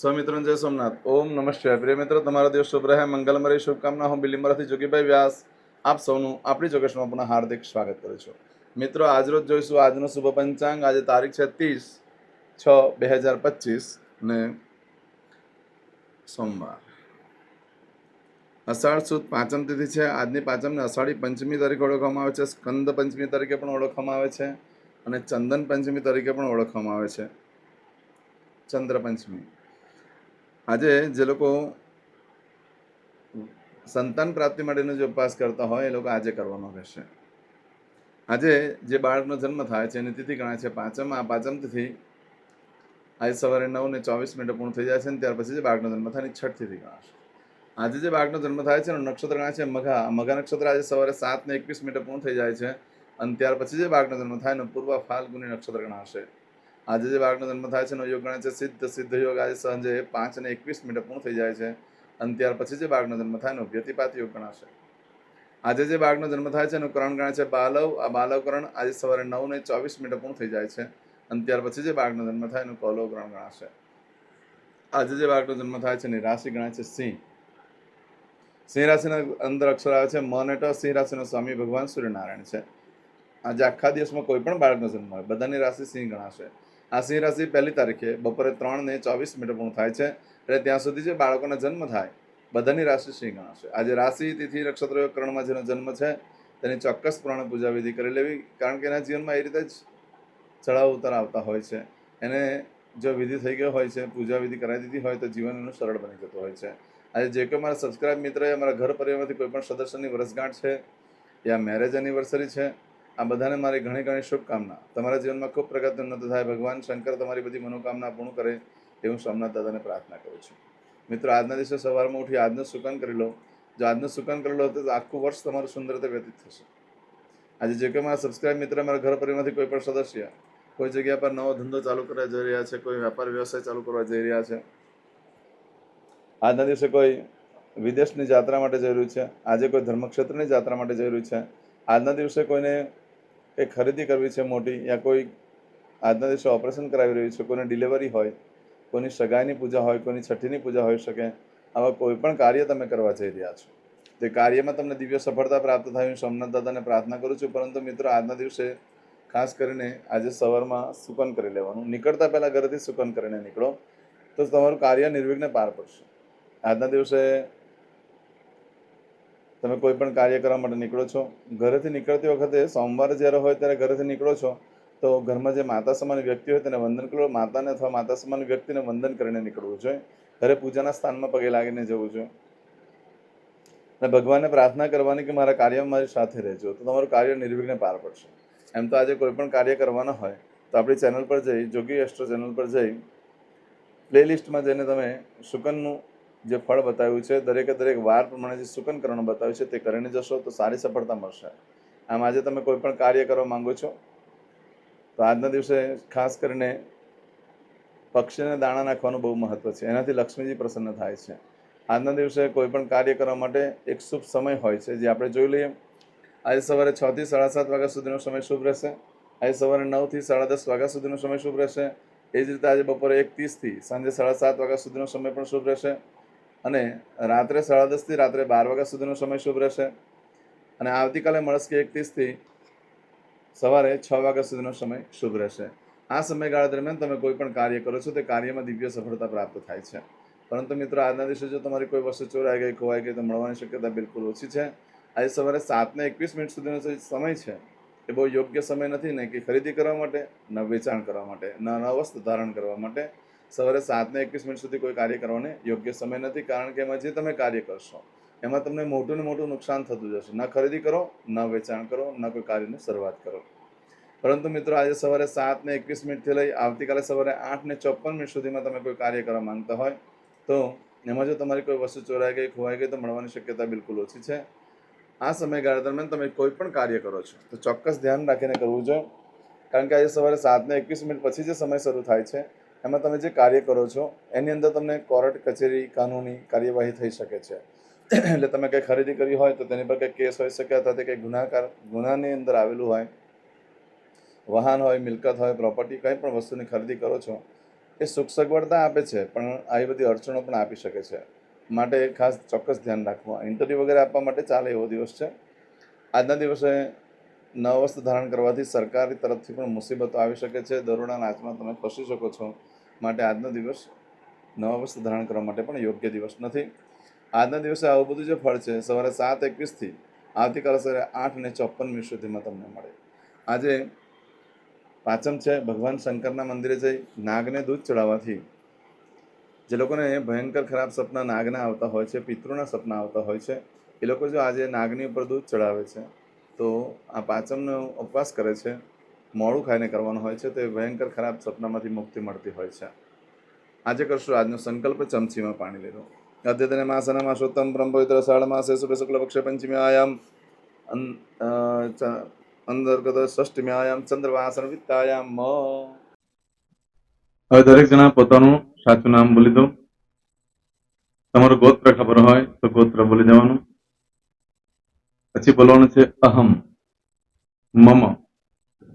સ્વમિત્રો જય સોમનાથ. ઓમ નમઃ પ્રિય મિત્રો, તમારો દિવસ શુભ રહે. મંગલમય શુભકામના. હું બિલીમરાથી જોગીભાઈ વ્યાસ. આપ સૌનું આપણી જોગેશમાં પુનઃ હાર્દિક સ્વાગત કરું છું. મિત્રો આજરોજ જોઈશું આજનો શુભ પંચાંગ. આજે તારીખ છે ત્રીસ છ બે હજાર પચીસ ને સોમવાર. અષાઢ સુદ પાંચમ તિથિ છે. આજની પાંચમને અષાઢી પંચમી તરીકે ઓળખવામાં આવે છે. સ્કંદ પંચમી તરીકે પણ ઓળખવામાં આવે છે. અને ચંદન પંચમી તરીકે પણ ઓળખવામાં આવે છે. ચંદ્ર પંચમી. આજે જે લોકો સંતાન પ્રાપ્તિ માટેનો જે ઉપવાસ કરતા હોય, એ લોકો આજે કરવાનો રહેશે. આજે જે બાળકનો જન્મ થાય છે, એની તિથિ ગણાય છે પાંચમ આ પાંચમ તિથિ આજે સવારે નવ ને ચોવીસ મિનિટે પૂર્ણ થઈ જાય છે અને ત્યાર પછી જે બાળકનો જન્મ થાય, એની છઠ તિથિ ગણાશે. આજે જે બાળકનો જન્મ થાય છે, એનું નક્ષત્ર ગણાય છે મઘા. મઘા નક્ષત્ર આજે સવારે સાત ને એકવીસ મિનિટે પૂર્ણ થઈ જાય છે અને ત્યાર પછી જે બાળકનો જન્મ થાય, એનું પૂર્વ ફાલ્ગુની નક્ષત્ર ગણાશે. આજે જે બાળકનો જન્મ થાય છે એનો યોગ ગણાય છે. સિદ્ધ સિદ્ધ યોગ આજે સાંજે પાંચ અને એકવીસ મિનિટ પૂર્ણ થઈ જાય છે અને ત્યાર પછી જે બાળકનો જન્મ થાય એનો વ્યતિપાત યોગ ગણાશે. આજે જે બાળકનો જન્મ થાય છે એનું કરણ ગણાય છે બાલવ. આ બાલવ કરણ આજે સવારે નવ ને ચોવીસ મિનિટ પૂર્ણ થઈ જાય છે અને ત્યાર પછી જે બાળકનો જન્મ થાય એનું કૌલવકરણ ગણાશે. આજે જે બાળકનો જન્મ થાય છે એની રાશિ ગણાય છે સિંહ. સિંહ રાશિના અંદર અક્ષર આવે છે મન ટ. સિંહ રાશિનો સ્વામી ભગવાન સૂર્યનારાયણ છે. આજે આખા દિવસમાં કોઈ પણ બાળકનો જન્મ હોય, બધાની રાશિ સિંહ ગણાશે. આ સિંહ રાશિ પહેલી તારીખે બપોરે ત્રણ ને ચોવીસ મિનિટ પૂર્ણ થાય છે. એટલે ત્યાં સુધી જે બાળકોનો જન્મ થાય, બધાની રાશિ સિંહ ગણાશે. આજે રાશિ, તિથિ, નક્ષત્ર, કરણમાં જેનો જન્મ છે, તેની ચોક્કસ પ્રમાણે પૂજા વિધિ કરી લેવી. કારણ કે એના જીવનમાં એ રીતે જ ચડાવ ઉતાર આવતા હોય છે. એને જો વિધિ થઈ ગયો હોય છે, પૂજા વિધિ કરાવી દીધી હોય, તો જીવન એનું સરળ બની જતું હોય છે. આજે જે કોઈ મારા સબસ્ક્રાઇબ મિત્ર અમારા ઘર પરિવારમાંથી કોઈ પણ સદસ્યની વર્ષગાંઠ છે, યા મેરેજ એનિવર્સરી છે આ બધાને મારી ઘણી ઘણી શુભકામના. તમારા જીવનમાં ખૂબ પ્રગતિ ઉન્નત થાય. ભગવાન શંકર તમારી બધી મનોકામના પૂર્ણ કરે એવું સોમનાથ દાદાને પ્રાર્થના કરું છું. મિત્રો, આજના દિવસે સવારમાં ઉઠી આજનું સુકન કરી લો. જો આજનું સુકન કરી લો તો આખું વર્ષ તમારું સુંદર રીતે વ્યતીત થશે. આજે જે કોઈ મારા સબસ્ક્રાઇબ મિત્ર મારા ઘર પરિવારમાંથી કોઈ પણ સદસ્ય કોઈ જગ્યા પર નવો ધંધો ચાલુ કરવા જઈ રહ્યા છે, કોઈ વેપાર વ્યવસાય ચાલુ કરવા જઈ રહ્યા છે, આજના દિવસે કોઈ વિદેશની યાત્રા માટે જઈ રહ્યું છે, આજે કોઈ ધર્મક્ષેત્રની યાત્રા માટે જઈ રહ્યું છે, આજના દિવસે કોઈને કંઈ ખરીદી કરવી છે મોટી યા કોઈ આજના દિવસે ઓપરેશન કરાવી રહ્યું છે, કોઈને ડિલિવરી હોય, કોઈની સગાઈની પૂજા હોય, કોઈની છઠ્ઠીની પૂજા હોઈ શકે, આવા કોઈ પણ કાર્ય તમે કરવા જઈ રહ્યા છો. તે કાર્યમાં તમને દિવ્ય સફળતા પ્રાપ્ત થાય, હું સોમનાથ દાદાને પ્રાર્થના કરું છું, પરંતુ મિત્રો આજના દિવસે ખાસ કરીને આજે સવારમાં સુકન કરી લેવાનું. નીકળતા પહેલાં ઘરેથી સુકન કરીને નીકળો, તો તમારું કાર્ય નિર્વિઘ્ને પાર પડશે. આજના દિવસે તમે કોઈ પણ કાર્ય કરવા માટે નીકળો છો, ઘરેથી નીકળતી વખતે સોમવારે જ્યારે હોય ત્યારે ઘરેથી નીકળો છો, તો ઘરમાં જે માતા સમાન વ્યક્તિ હોય તેને વંદન કરો, માતાને અથવા માતા સમાન વ્યક્તિને વંદન કરીને નીકળવું જોઈએ. ઘરે પૂજાના સ્થાનમાં પગે લાગીને જવું જોઈએ. અને ભગવાનને પ્રાર્થના કરવાની કે મારા કાર્યમાં મારી સાથે રહેજો, તો તમારું કાર્ય નિર્વિઘ્ને પાર પડશે. એમ તો આજે કોઈ પણ કાર્ય કરવાના હોય, તો આપણી ચેનલ પર જઈ, જોગી એસ્ટ્રો ચેનલ પર જઈ, પ્લેલિસ્ટમાં જઈને તમે શુકનનું જે ફળ બતાવ્યું છે, દરેકે દરેક વાર પ્રમાણે જે સુકનકરણ બતાવ્યું છે તે કરીને જશો તો સારી સફળતા મળશે. આમ આજે તમે કોઈ પણ કાર્ય કરવા માંગો છો, તો આજના દિવસે ખાસ કરીને પક્ષીને દાણા નાખવાનું બહુ મહત્વ છે. એનાથી લક્ષ્મીજી પ્રસન્ન થાય છે. આજના દિવસે કોઈ પણ કાર્ય કરવા માટે એક શુભ સમય હોય છે, જે આપણે જોઈ લઈએ. આજે સવારે છ થી સાડા સાત વાગ્યા સુધીનો સમય શુભ રહેશે. આજે સવારે નવથી સાડા દસ વાગ્યા સુધીનો સમય શુભ રહેશે. એ જ રીતે આજે બપોરે એક ત્રીસથી સાંજે સાડા સાત વાગ્યા સુધીનો સમય પણ શુભ રહેશે. અને રાત્રે સાડા દસથી રાત્રે બાર વાગ્યા સુધીનો સમય શુભ રહેશે. અને આવતીકાલે મળસ્કે એક ત્રીસથી સવારે છ વાગ્યા સુધીનો સમય શુભ રહેશે. આ સમયગાળા દરમિયાન તમે કોઈ પણ કાર્ય કરો છો તે કાર્યમાં દિવ્ય સફળતા પ્રાપ્ત થાય છે. પરંતુ મિત્રો, આજના દિવસે જો તમારી કોઈ વસ્તુ ચોરાઈ ગઈ, ખોવાઈ ગઈ, તો મળવાની શક્યતા બિલકુલ ઓછી છે. આજે સવારે સાતને એકવીસ મિનિટ સુધીનો સમય છે, એ બહુ યોગ્ય સમય નથી ને કે ખરીદી કરવા માટે, ન વેચાણ કરવા માટે ન વસ્તુ ધારણ કરવા માટે. સવારે સાતને એકવીસ મિનિટ સુધી કોઈ કાર્ય કરવાને યોગ્ય સમય નથી, કારણ કે એમાં જે તમે કાર્ય કરશો, એમાં તમને મોટું ને મોટું નુકસાન થતું જશે. ન ખરીદી કરો, ન વેચાણ કરો, ન કોઈ કાર્યની શરૂઆત કરો. પરંતુ મિત્રો, આજે સવારે સાતને એકવીસ મિનિટથી લઈ આવતીકાલે સવારે આઠને ચોપન મિનિટ સુધીમાં તમે કોઈ કાર્ય કરવા માંગતા હોય, તો એમાં જો તમારી કોઈ વસ્તુ ચોરાઈ ગઈ, ખોવાઈ ગઈ, તો મળવાની શક્યતા બિલકુલ ઓછી છે. આ સમયગાળા દરમિયાન તમે કોઈ પણ કાર્ય કરો છો, તો ચોક્કસ ધ્યાન રાખીને કરવું જોઈએ. કારણ કે આજે સવારે સાતને એકવીસ મિનિટ પછી જે સમય શરૂ થાય છે એમાં તમે જે કાર્ય કરો છો, એની અંદર તમને કોર્ટ, કચેરી, કાનૂની કાર્યવાહી થઈ શકે છે. એટલે તમે કંઈ ખરીદી કરી હોય તો તેની પર કંઈ કેસ હોઈ શકે અથવા તે કંઈ ગુનાકાર, ગુનાની અંદર આવેલું હોય, વાહન હોય, મિલકત હોય પ્રોપર્ટી કંઈ પણ વસ્તુની ખરીદી કરો છો, એ સુખ સગવડતા આપે છે, પણ આવી બધી અડચણો પણ આપી શકે છે. માટે ખાસ ચોક્કસ ધ્યાન રાખવું. ઇન્ટરવ્યૂ વગેરે આપવા માટે ચાલે એવો દિવસ છે. આજના દિવસે નવ વસ્ત્ર ધારણ કરવાથી સરકારી તરફથી પણ મુસીબતો આવી શકે છે. દરોડા નાચમાં તમે ફસી શકો છો. માટે આજનો દિવસ નવા વસ્ત્ર ધારણ કરવા માટે પણ યોગ્ય દિવસ નથી. આજના દિવસે આવું બધું જે ફળ છે, સવારે સાત એકવીસથી આવતીકાલે સવારે આઠ ને ચોપન મિનિટ સુધીમાં તમને મળે. આજે પાંચમ છે, ભગવાન શંકરના મંદિરે જઈ નાગને દૂધ ચડાવવાથી જે લોકોને ભયંકર ખરાબ સપના નાગના આવતા હોય છે, પિતૃના સપના આવતા હોય છે, એ લોકો જો આજે નાગની ઉપર દૂધ ચડાવે છે, તો આ પાંચમનો ઉપવાસ કરે છે મોડું ખાઈને કરવાનું હોય છે, તે ભયંકર ખરાબ સપનામાંથી મુક્તિ મળતી હોય છે. આજે કરશું, આજનો સંકલ્પ ચમચીમાં પાણી લેલો અદ્યતને માસના માસોત્તમ, બ્રહ્મપવિત્ર સાળ માસે શુભ શુક્લ પક્ષ પંચમી આયામ અંતર્ગત ષષ્ઠમી આયામ, ચંદ્રવાસન વિત્તાયામ હવે દરેક જણા પોતાનું સાચું નામ બોલી દો. તમારું ગોત્ર ખબર હોય, તો ગોત્ર બોલી દેવાનું. પછી બોલવાનું છે અહમ, મમ.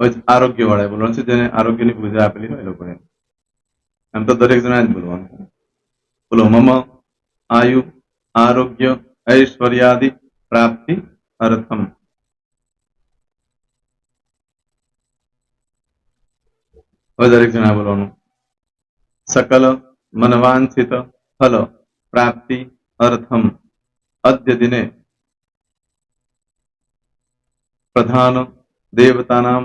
આરોગ્ય વાળા બોલવાનું છે જેને આરોગ્યની પૂજા આપેલી હોય એ લોકોએ એમ તો દરેક જણા જ બોલવાનું છે બોલો મમ આયુ આરોગ્ય ઐશ્વર્યાદિ પ્રાપ્તિ અર્થમ હવે દરેક જણા બોલવાનું સકલ મનવાંછિત ફલ પ્રાપ્તિ અર્થમ અદ્ય દિને પ્રધાન દેવતાનામ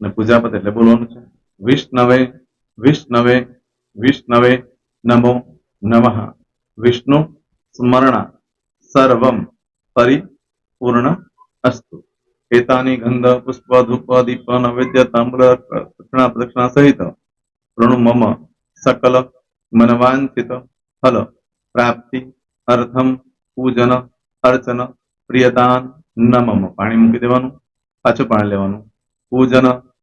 અને પૂજા એટલે બોલવાનું છે. વિષ્ણવે વિષ્ણવે વિષ્ણવે નમો નમઃ. વિષ્ણુ સ્મરણા સર્વમ પરિપૂર્ણ અસ્તુ. એતાની ગંધ, પુષ્પ, ધૂપ, દીપ, નૈવેદ્ય તામ્ર દક્ષિણા પ્રદક્ષિણા સહિત પ્રણુ મમ સકલ મનવાંચિત ફલ પ્રાપ્તિ અર્થમ પૂજન અર્ચન પ્રિયદાન ન મમ પાણી મૂકી દેવાનું. પાછું પાણી લેવાનું. પૂજન